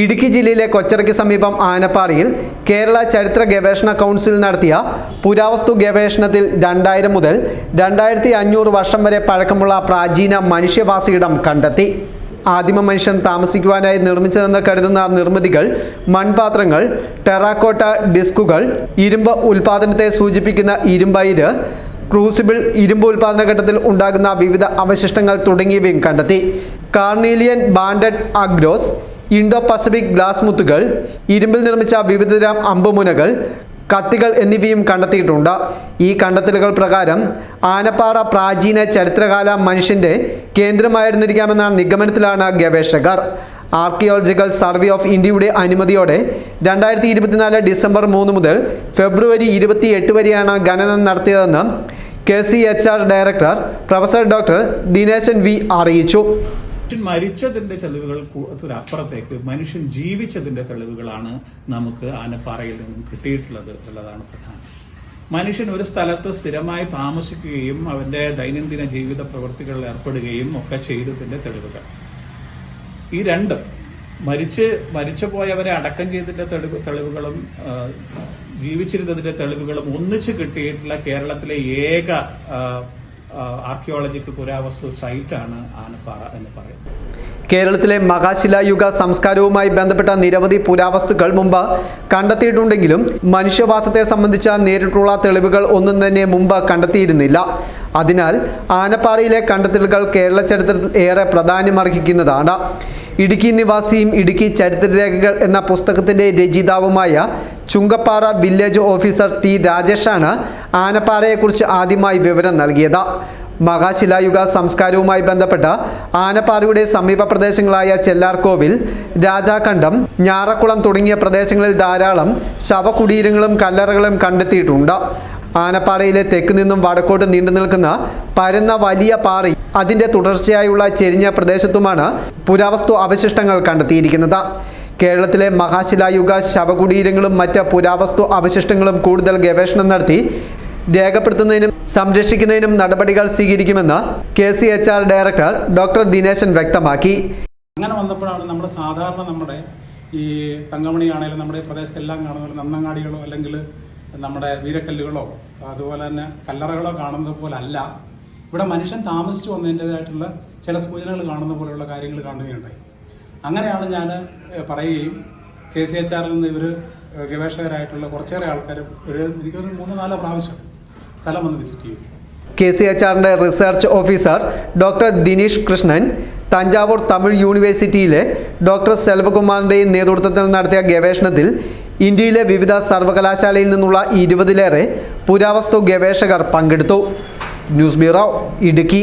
ഇടുക്കി ജില്ലയിലെ കൊച്ചറയ്ക്ക് സമീപം ആനപ്പാറയിൽ കേരള ചരിത്ര ഗവേഷണ കൗൺസിൽ നടത്തിയ പുരാവസ്തു ഗവേഷണത്തിൽ രണ്ടായിരം മുതൽ രണ്ടായിരത്തി അഞ്ഞൂറ് വർഷം വരെ പഴക്കമുള്ള പ്രാചീന മനുഷ്യവാസിയിടം കണ്ടെത്തി. ആദിമ മനുഷ്യൻ താമസിക്കുവാനായി നിർമ്മിച്ചതെന്ന് കരുതുന്ന നിർമ്മിതികൾ മൺപാത്രങ്ങൾ ടെറാക്കോട്ട ഡിസ്കുകൾ ഇരുമ്പ് ഉൽപാദനത്തെ സൂചിപ്പിക്കുന്ന ഇരുമ്പയിര് ക്രൂസിബിൾ ഇരുമ്പ് ഉൽപാദന ഘട്ടത്തിൽ ഉണ്ടാകുന്ന വിവിധ അവശിഷ്ടങ്ങൾ തുടങ്ങിയവയും കണ്ടെത്തി. Carnelian banded അഗ്രോസ് Indo Pacific glass മുത്തുകൾ ഇരുമ്പിൽ നിർമ്മിച്ച വിവിധതരം അമ്പുമുനകൾ കത്തികൾ എന്നിവയും കണ്ടെത്തിയിട്ടുണ്ട്. ഈ കണ്ടെത്തലുകൾ പ്രകാരം ആനപ്പാറ പ്രാചീന ചരിത്രകാല മനുഷ്യന്റെ കേന്ദ്രമായിരുന്നിരിക്കാമെന്ന നിഗമനത്തിലാണ് ഗവേഷകർ. ആർക്കിയോളജിക്കൽ സർവേ ഓഫ് ഇന്ത്യയുടെ അനുമതിയോടെ രണ്ടായിരത്തി ഇരുപത്തിനാല് ഡിസംബർ മൂന്ന് മുതൽ ഫെബ്രുവരി ഇരുപത്തി എട്ട് വരെയാണ് ഖനനം നടത്തിയതെന്ന് K C H R director professor doctor Dineshan V അറിയിച്ചു. മനുഷ്യൻ മരിച്ചതിന്റെ തെളിവുകൾ അപ്പുറത്തേക്ക് മനുഷ്യൻ ജീവിച്ചതിന്റെ തെളിവുകളാണ് നമുക്ക് ആനപ്പാറയിൽ നിന്നും കിട്ടിയിട്ടുള്ളത് എന്നുള്ളതാണ് പ്രധാനം. മനുഷ്യൻ ഒരു സ്ഥലത്ത് സ്ഥിരമായി താമസിക്കുകയും അവന്റെ ദൈനംദിന ജീവിത പ്രവൃത്തികളിൽ ഏർപ്പെടുകയും ഒക്കെ ചെയ്തതിന്റെ തെളിവുകൾ. ഈ രണ്ടും മരിച്ച് മരിച്ചു പോയവരെ അടക്കം ചെയ്തതിന്റെ തെളിവ് തെളിവുകളും ജീവിച്ചിരുന്നതിന്റെ തെളിവുകളും ഒന്നിച്ച് കിട്ടിയിട്ടുള്ള കേരളത്തിലെ ഏക ആർക്കിയോളജിക്കൽ പുരാവസ്തു സൈറ്റാണ് ആനപ്പാറ എന്ന് പറയുന്നത്. കേരളത്തിലെ മഹാശിലായുഗ സംസ്കാരവുമായി ബന്ധപ്പെട്ട നിരവധി പുരാവസ്തുക്കൾ മുമ്പ് കണ്ടെത്തിയിട്ടുണ്ടെങ്കിലും മനുഷ്യവാസത്തെ സംബന്ധിച്ച നേരിട്ടുള്ള തെളിവുകൾ ഒന്നും തന്നെ മുമ്പ് കണ്ടെത്തിയിരുന്നില്ല. അതിനാൽ ആനപ്പാറയിലെ കണ്ടെത്തലുകൾ കേരള ചരിത്രത്തിൽ ഏറെ പ്രാധാന്യമർഹിക്കുന്നതാണ്. ഇടുക്കി നിവാസിയും ഇടുക്കി ചരിത്രരേഖകൾ എന്ന പുസ്തകത്തിന്റെ രചയിതാവുമായ ചുങ്കപ്പാറ വില്ലേജ് ഓഫീസർ ടി രാജേഷാണ് ആനപ്പാറയെക്കുറിച്ച് ആദ്യമായി വിവരം നൽകിയത്. മഹാശിലായുഗ സംസ്കാരവുമായി ബന്ധപ്പെട്ട ആനപ്പാറയുടെ സമീപ പ്രദേശങ്ങളായ ചെല്ലാർകോവിൽ രാജാക്കണ്ടം ഞാറക്കുളം തുടങ്ങിയ പ്രദേശങ്ങളിൽ ധാരാളം ശവകുടീരങ്ങളും കല്ലറകളും കണ്ടെത്തിയിട്ടുണ്ട്. ആനപ്പാറയിലെ തെക്ക് നിന്നും വടക്കോട്ട് നീണ്ടു നിൽക്കുന്ന പരന്ന വലിയ പാറ അതിന്റെ തുടർച്ചയായുള്ള ചെരിഞ്ഞ പ്രദേശത്തുമാണ് പുരാവസ്തു അവശിഷ്ടങ്ങൾ കണ്ടെത്തിയിരിക്കുന്നത്. കേരളത്തിലെ മഹാശിലായുഗ ശവകുടീരങ്ങളും മറ്റ് പുരാവസ്തു അവശിഷ്ടങ്ങളും കൂടുതൽ ഗവേഷണം നടത്തി രേഖപ്പെടുത്തുന്നതിനും സംരക്ഷിക്കുന്നതിനും നടപടികൾ സ്വീകരിക്കുമെന്ന് K C H R director doctor Dineshan വ്യക്തമാക്കി. അങ്ങനെ വന്നപ്പോഴാണ് നമ്മുടെ സാധാരണ നമ്മുടെ ഈ തങ്കമണി ആണെങ്കിലും നമ്മുടെ പ്രദേശത്തെല്ലാം കാണുന്ന നന്നങ്ങാടികളോ അല്ലെങ്കിൽ നമ്മുടെ വീരക്കല്ലുകളോ അതുപോലെ തന്നെ കല്ലറകളോ കാണുന്നത് പോലെ അല്ല ഇവിടെ മനുഷ്യൻ താമസിച്ചു വന്നതിന്റെതായിട്ടുള്ള ചില സൂചനകൾ കാണുന്ന പോലെയുള്ള കാര്യങ്ങൾ കാണുകയുണ്ടായി. അങ്ങനെയാണ് ഞാൻ പറയുകയും കെ സി എച്ച് ആറിൽ നിന്ന് ഇവർ ഗവേഷകരായിട്ടുള്ള കുറച്ചേറെ ആൾക്കാർ ഒരു എനിക്കൊരു മൂന്ന് നാലോ പ്രാവശ്യം സ്ഥലം ഒന്ന് വിസിറ്റ് ചെയ്യും. കെ സി എച്ച് ആറിന്റെ research officer doctor Dineesh Krishnan Thanjavur Tamil യൂണിവേഴ്സിറ്റിയിലെ ഡോക്ടർ സെൽവകുമാറിന്റെയും നേതൃത്വത്തിൽ നടത്തിയ ഗവേഷണത്തിൽ ഇന്ത്യയിലെ വിവിധ സർവകലാശാലയിൽ നിന്നുള്ള ഇരുപതിലേറെ പുരാവസ്തു ഗവേഷകർ പങ്കെടുത്തു. News bureau Idukki.